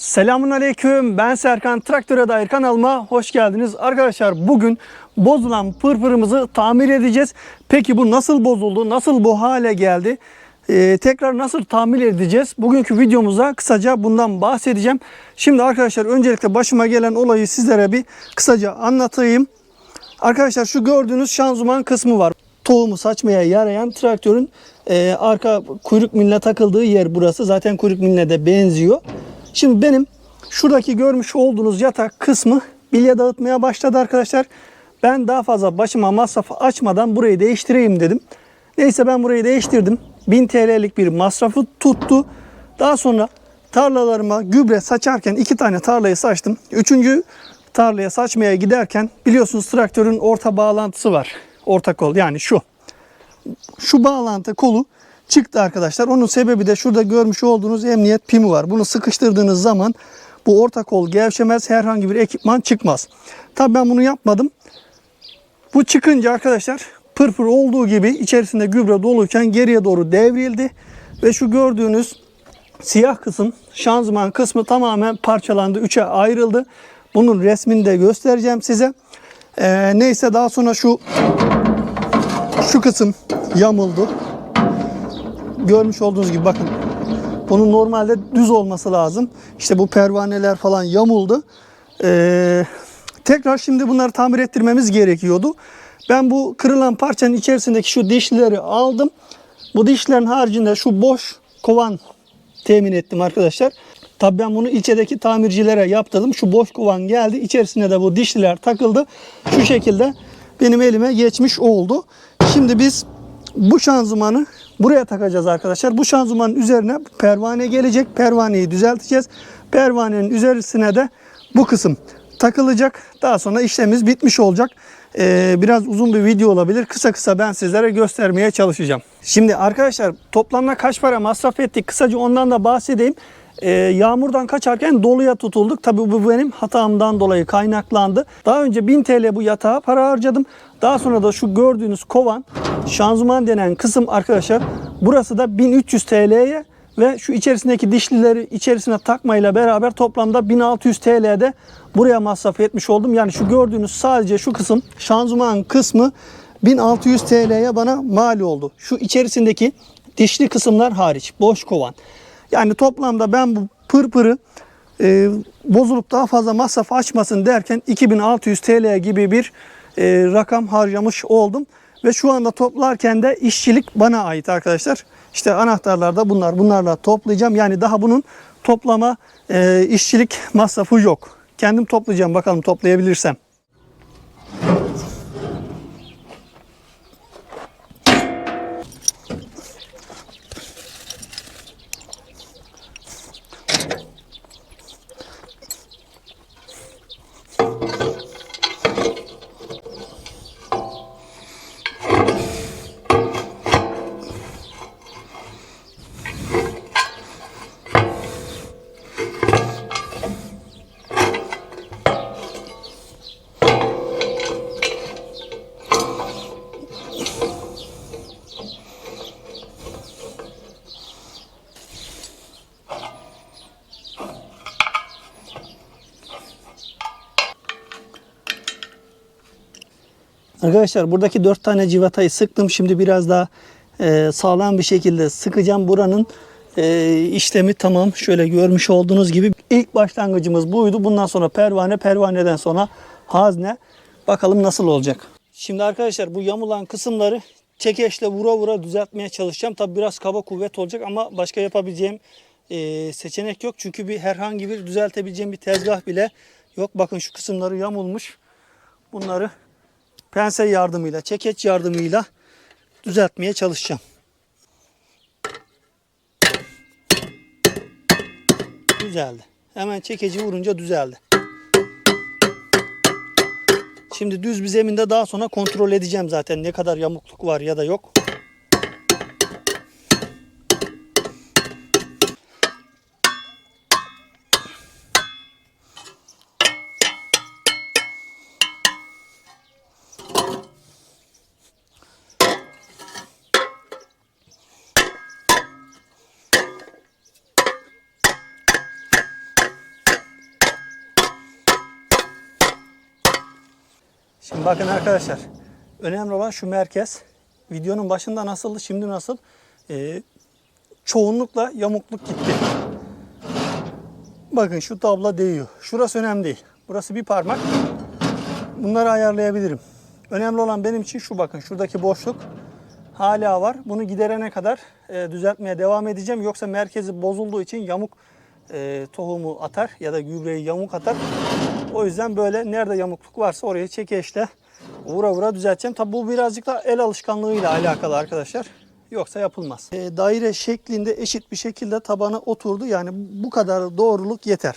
Selamun Aleyküm. Ben Serkan. Traktöre dair kanalıma hoş geldiniz. Arkadaşlar bugün bozulan pırpırımızı tamir edeceğiz. Peki bu nasıl bozuldu? Nasıl bu hale geldi? Ee, tekrar nasıl tamir edeceğiz? Bugünkü videomuzda kısaca bundan bahsedeceğim. Şimdi arkadaşlar öncelikle başıma gelen olayı sizlere bir kısaca anlatayım. Arkadaşlar şu gördüğünüz şanzıman kısmı var. Tohumu saçmaya yarayan traktörün e, arka kuyruk miline takıldığı yer burası. Zaten kuyruk miline de benziyor. Şimdi benim şuradaki görmüş olduğunuz yatak kısmı bilye dağıtmaya başladı arkadaşlar. Ben daha fazla başıma masrafı açmadan burayı değiştireyim dedim. Neyse ben burayı değiştirdim. 1000 TL'lik bir masrafı tuttu. Daha sonra tarlalarıma gübre saçarken iki tane tarlayı saçtım. Üçüncü tarlaya saçmaya giderken biliyorsunuz traktörün orta bağlantısı var. Orta kol yani şu. Şu bağlantı kolu çıktı arkadaşlar. Onun sebebi de şurada görmüş olduğunuz emniyet pimi var. Bunu sıkıştırdığınız zaman bu orta kol gevşemez. Herhangi bir ekipman çıkmaz. Tabii ben bunu yapmadım. Bu çıkınca arkadaşlar pırpır olduğu gibi içerisinde gübre doluyken geriye doğru devrildi. Ve şu gördüğünüz siyah kısım şanzıman kısmı tamamen parçalandı. Üçe ayrıldı. Bunun resmini de göstereceğim size. Ee, neyse daha sonra şu şu kısım yamuldu. Görmüş olduğunuz gibi bakın. Bunun normalde düz olması lazım. İşte bu pervaneler falan yamuldu. Ee, tekrar şimdi bunları tamir ettirmemiz gerekiyordu. Ben bu kırılan parçanın içerisindeki şu dişlileri aldım. Bu dişlerin haricinde şu boş kovan temin ettim arkadaşlar. Tabii ben bunu ilçedeki tamircilere yaptırdım. Şu boş kovan geldi. İçerisine de bu dişliler takıldı. Şu şekilde benim elime geçmiş oldu. Şimdi biz bu şanzımanı buraya takacağız arkadaşlar. Bu şanzımanın üzerine pervane gelecek. Pervaneyi düzelteceğiz. Pervanenin üzerine de bu kısım takılacak. Daha sonra işlemimiz bitmiş olacak. Ee, biraz uzun bir video olabilir. Kısa kısa ben sizlere göstermeye çalışacağım. Şimdi arkadaşlar toplamda kaç para masraf ettik? Kısaca ondan da bahsedeyim. Ee, yağmurdan kaçarken doluya tutulduk. Tabii bu benim hatamdan dolayı kaynaklandı. Daha önce 1000 TL bu yatağa para harcadım. Daha sonra da şu gördüğünüz kovan şanzıman denen kısım arkadaşlar burası da 1300 TL'ye ve şu içerisindeki dişlileri içerisine takmayla beraber toplamda 1600 TL'de buraya masraf etmiş oldum. Yani şu gördüğünüz sadece şu kısım şanzıman kısmı 1600 TL'ye bana mal oldu. Şu içerisindeki dişli kısımlar hariç boş kovan. Yani toplamda ben bu pırpırı e, bozulup daha fazla masraf açmasın derken 2600 TL gibi bir e, rakam harcamış oldum. Ve şu anda toplarken de işçilik bana ait arkadaşlar. İşte anahtarlar da bunlar. Bunlarla toplayacağım. Yani daha bunun toplama e, işçilik masrafı yok. Kendim toplayacağım bakalım toplayabilirsem. Arkadaşlar buradaki 4 tane civatayı sıktım. Şimdi biraz daha e, sağlam bir şekilde sıkacağım. Buranın e, işlemi tamam. Şöyle görmüş olduğunuz gibi ilk başlangıcımız buydu. Bundan sonra pervane, pervaneden sonra hazne. Bakalım nasıl olacak. Şimdi arkadaşlar bu yamulan kısımları çekeçle vura vura düzeltmeye çalışacağım. Tabi biraz kaba kuvvet olacak ama başka yapabileceğim e, seçenek yok. Çünkü bir herhangi bir düzeltebileceğim bir tezgah bile yok. Bakın şu kısımları yamulmuş. Bunları pense yardımıyla, çekeç yardımıyla düzeltmeye çalışacağım. Düzeldi. Hemen çekeci vurunca düzeldi. Şimdi düz bir zeminde daha sonra kontrol edeceğim zaten ne kadar yamukluk var ya da yok. Şimdi bakın arkadaşlar. Önemli olan şu merkez. Videonun başında nasıldı, şimdi nasıl? Ee, çoğunlukla yamukluk gitti. Bakın şu tabla değiyor. Şurası önemli değil. Burası bir parmak. Bunları ayarlayabilirim. Önemli olan benim için şu bakın. Şuradaki boşluk hala var. Bunu giderene kadar e, düzeltmeye devam edeceğim. Yoksa merkezi bozulduğu için yamuk e, tohumu atar ya da gübreyi yamuk atar. O yüzden böyle nerede yamukluk varsa oraya çekeçle vura vura düzelteceğim. Tabi bu birazcık da el alışkanlığıyla alakalı arkadaşlar. Yoksa yapılmaz. E, daire şeklinde eşit bir şekilde tabana oturdu. Yani bu kadar doğruluk yeter.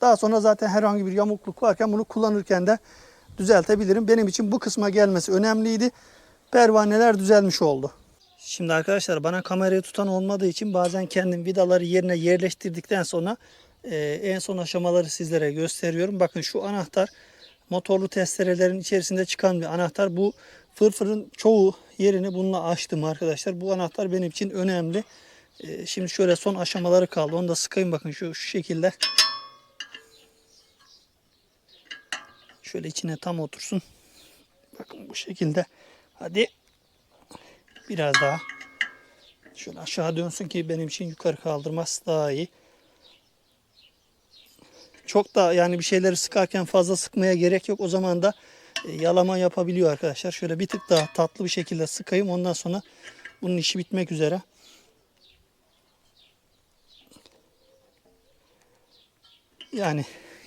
Daha sonra zaten herhangi bir yamukluk varken bunu kullanırken de düzeltebilirim. Benim için bu kısma gelmesi önemliydi. Pervaneler düzelmiş oldu. Şimdi arkadaşlar bana kamerayı tutan olmadığı için bazen kendim vidaları yerine yerleştirdikten sonra e, en son aşamaları sizlere gösteriyorum. Bakın şu anahtar motorlu testerelerin içerisinde çıkan bir anahtar. Bu fırfırın çoğu yerini bununla açtım arkadaşlar. Bu anahtar benim için önemli. E, şimdi şöyle son aşamaları kaldı. Onu da sıkayım bakın şu, şu şekilde. Şöyle içine tam otursun. Bakın bu şekilde. Hadi. Biraz daha. Şöyle aşağı dönsün ki benim için yukarı kaldırması daha iyi. Çok da yani bir şeyleri sıkarken fazla sıkmaya gerek yok. O zaman da e, yalama yapabiliyor arkadaşlar. Şöyle bir tık daha tatlı bir şekilde sıkayım. Ondan sonra bunun işi bitmek üzere. Yani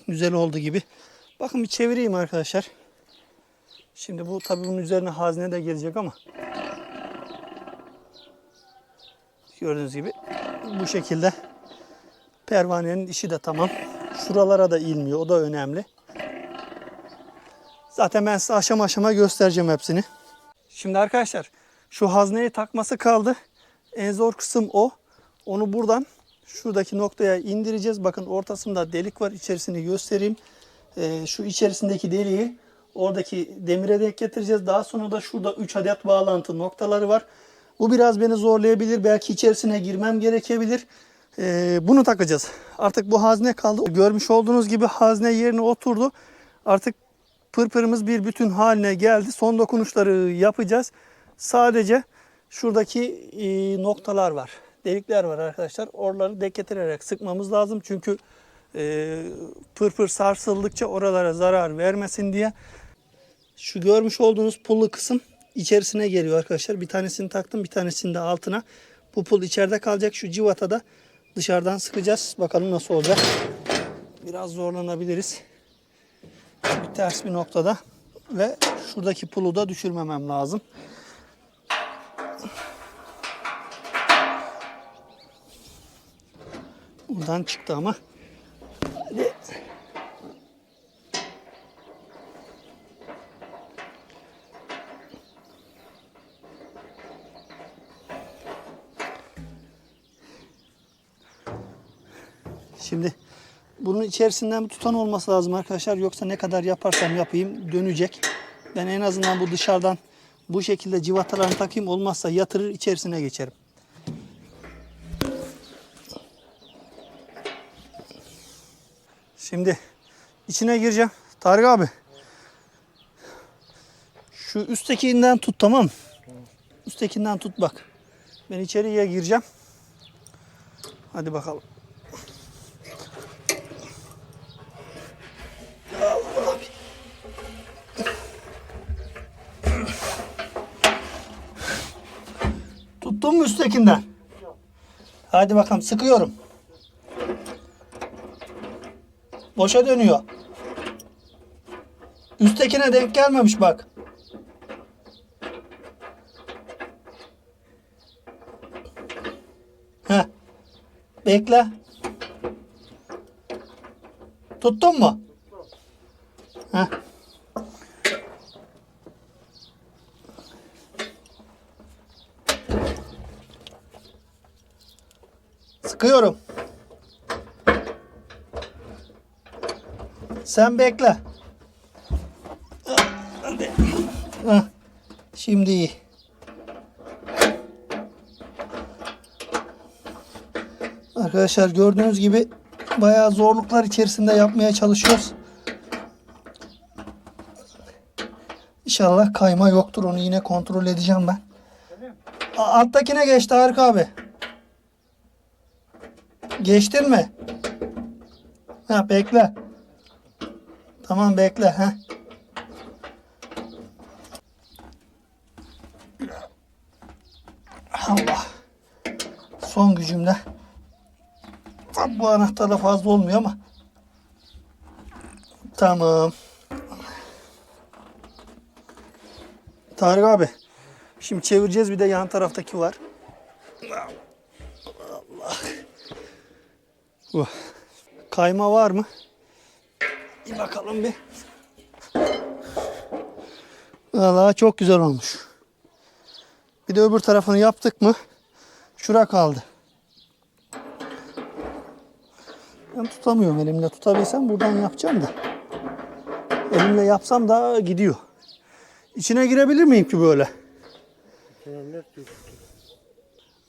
güzel oldu gibi. Bakın bir çevireyim arkadaşlar. Şimdi bu tabii bunun üzerine hazne de gelecek ama gördüğünüz gibi bu şekilde pervanenin işi de tamam. Şuralara da ilmiyor. O da önemli. Zaten ben size aşama aşama göstereceğim hepsini. Şimdi arkadaşlar şu hazneyi takması kaldı. En zor kısım o. Onu buradan şuradaki noktaya indireceğiz. Bakın ortasında delik var. İçerisini göstereyim. Ee, şu içerisindeki deliği oradaki demire denk getireceğiz. Daha sonra da şurada 3 adet bağlantı noktaları var. Bu biraz beni zorlayabilir. Belki içerisine girmem gerekebilir. Ee, bunu takacağız. Artık bu hazne kaldı. Görmüş olduğunuz gibi hazne yerine oturdu. Artık pırpırımız bir bütün haline geldi. Son dokunuşları yapacağız. Sadece şuradaki e, noktalar var. Delikler var arkadaşlar. Oraları denk getirerek sıkmamız lazım. Çünkü e, pırpır sarsıldıkça oralara zarar vermesin diye. Şu görmüş olduğunuz pullu kısım içerisine geliyor arkadaşlar. Bir tanesini taktım bir tanesini de altına. Bu pul içeride kalacak. Şu civata da dışarıdan sıkacağız. Bakalım nasıl olacak. Biraz zorlanabiliriz. Bir ters bir noktada. Ve şuradaki pulu da düşürmemem lazım. Buradan çıktı ama. Şimdi bunun içerisinden bir tutan olması lazım arkadaşlar. Yoksa ne kadar yaparsam yapayım dönecek. Ben en azından bu dışarıdan bu şekilde civatalarını takayım. Olmazsa yatırır içerisine geçerim. Şimdi içine gireceğim. Tarık abi. Şu üsttekinden tut tamam mı? Üsttekinden tut bak. Ben içeriye gireceğim. Hadi bakalım. Mu üsttekinden? Hadi bakalım sıkıyorum. Boşa dönüyor. Üsttekine denk gelmemiş bak. Heh. Bekle. Tuttun mu? Heh. Sıkıyorum. Sen bekle. Şimdi iyi. Arkadaşlar gördüğünüz gibi bayağı zorluklar içerisinde yapmaya çalışıyoruz. İnşallah kayma yoktur. Onu yine kontrol edeceğim ben. Alttakine geçti Tarık abi. Geçtin mi? Ha bekle. Tamam bekle ha. Allah. Son gücümle. Tam bu anahtarla fazla olmuyor ama. Tamam. Tarık abi. Şimdi çevireceğiz bir de yan taraftaki var. Allah. Uh. Kayma var mı? Bir bakalım bir. Valla çok güzel olmuş. Bir de öbür tarafını yaptık mı? Şura kaldı. Ben tutamıyorum elimle. Tutabilsem buradan yapacağım da. Elimle yapsam da gidiyor. İçine girebilir miyim ki böyle?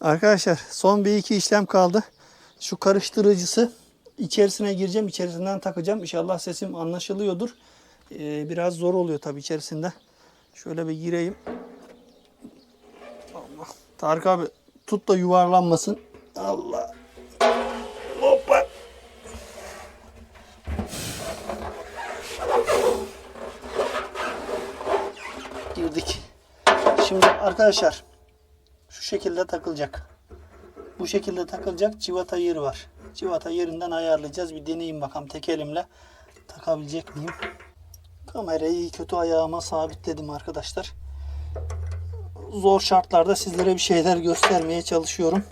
Arkadaşlar son bir iki işlem kaldı. Şu karıştırıcısı içerisine gireceğim. içerisinden takacağım. İnşallah sesim anlaşılıyordur. Ee, biraz zor oluyor tabii içerisinde. Şöyle bir gireyim. Allah. Tarık abi tut da yuvarlanmasın. Allah. Hoppa. Girdik. Şimdi arkadaşlar şu şekilde takılacak. Bu şekilde takılacak civata yeri var. Civata yerinden ayarlayacağız. Bir deneyeyim bakalım tek elimle takabilecek miyim? Kamerayı iyi kötü ayağıma sabitledim arkadaşlar. Zor şartlarda sizlere bir şeyler göstermeye çalışıyorum.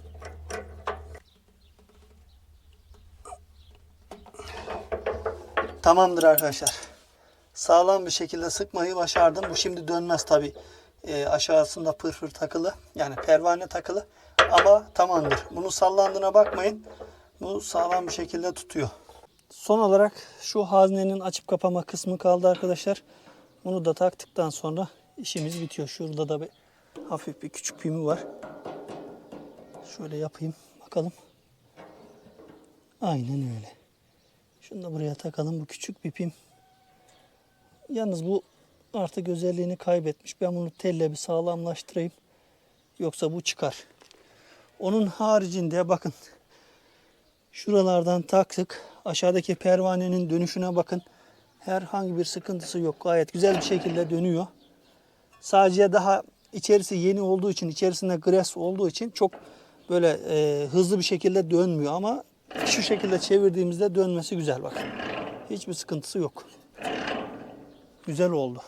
Tamamdır arkadaşlar. Sağlam bir şekilde sıkmayı başardım. Bu şimdi dönmez tabi. Aşağısında pırpır takılı. Yani pervane takılı. Ama tamamdır. Bunun sallandığına bakmayın. Bu sağlam bir şekilde tutuyor. Son olarak şu haznenin açıp kapama kısmı kaldı arkadaşlar. Bunu da taktıktan sonra işimiz bitiyor. Şurada da bir hafif bir küçük pimi var. Şöyle yapayım bakalım. Aynen öyle. Şunu da buraya takalım. Bu küçük bir pim. Yalnız bu artık özelliğini kaybetmiş. Ben bunu telle bir sağlamlaştırayım. Yoksa bu çıkar. Onun haricinde bakın. Şuralardan taktık. Aşağıdaki pervanenin dönüşüne bakın. Herhangi bir sıkıntısı yok. Gayet güzel bir şekilde dönüyor. Sadece daha içerisi yeni olduğu için, içerisinde gres olduğu için çok böyle e, hızlı bir şekilde dönmüyor ama şu şekilde çevirdiğimizde dönmesi güzel bakın. Hiçbir sıkıntısı yok. Güzel oldu.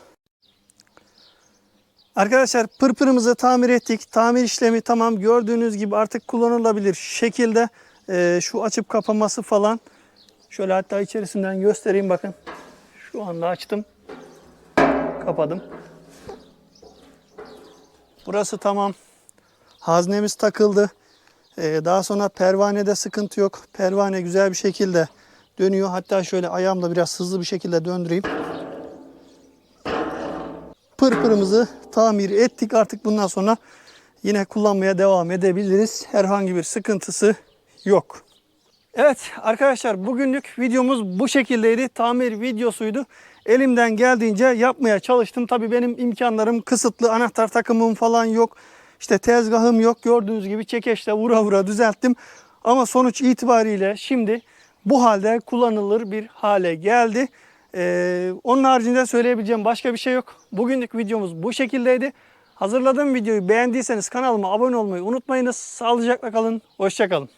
Arkadaşlar pırpırımızı tamir ettik. Tamir işlemi tamam gördüğünüz gibi artık kullanılabilir şekilde e, şu açıp kapaması falan. Şöyle hatta içerisinden göstereyim bakın. Şu anda açtım. Kapadım. Burası tamam. Haznemiz takıldı. Ee, daha sonra pervanede sıkıntı yok. Pervane güzel bir şekilde dönüyor. Hatta şöyle ayağımla biraz hızlı bir şekilde döndüreyim. Pırpırımızı tamir ettik. Artık bundan sonra yine kullanmaya devam edebiliriz. Herhangi bir sıkıntısı yok. Evet arkadaşlar bugünlük videomuz bu şekildeydi. Tamir videosuydu. Elimden geldiğince yapmaya çalıştım. Tabii benim imkanlarım kısıtlı. Anahtar takımım falan yok. İşte tezgahım yok. Gördüğünüz gibi çekeçle vura vura düzelttim. Ama sonuç itibariyle şimdi bu halde kullanılır bir hale geldi. Ee, onun haricinde söyleyebileceğim başka bir şey yok. Bugünlük videomuz bu şekildeydi. Hazırladığım videoyu beğendiyseniz kanalıma abone olmayı unutmayınız. Sağlıcakla kalın. Hoşçakalın.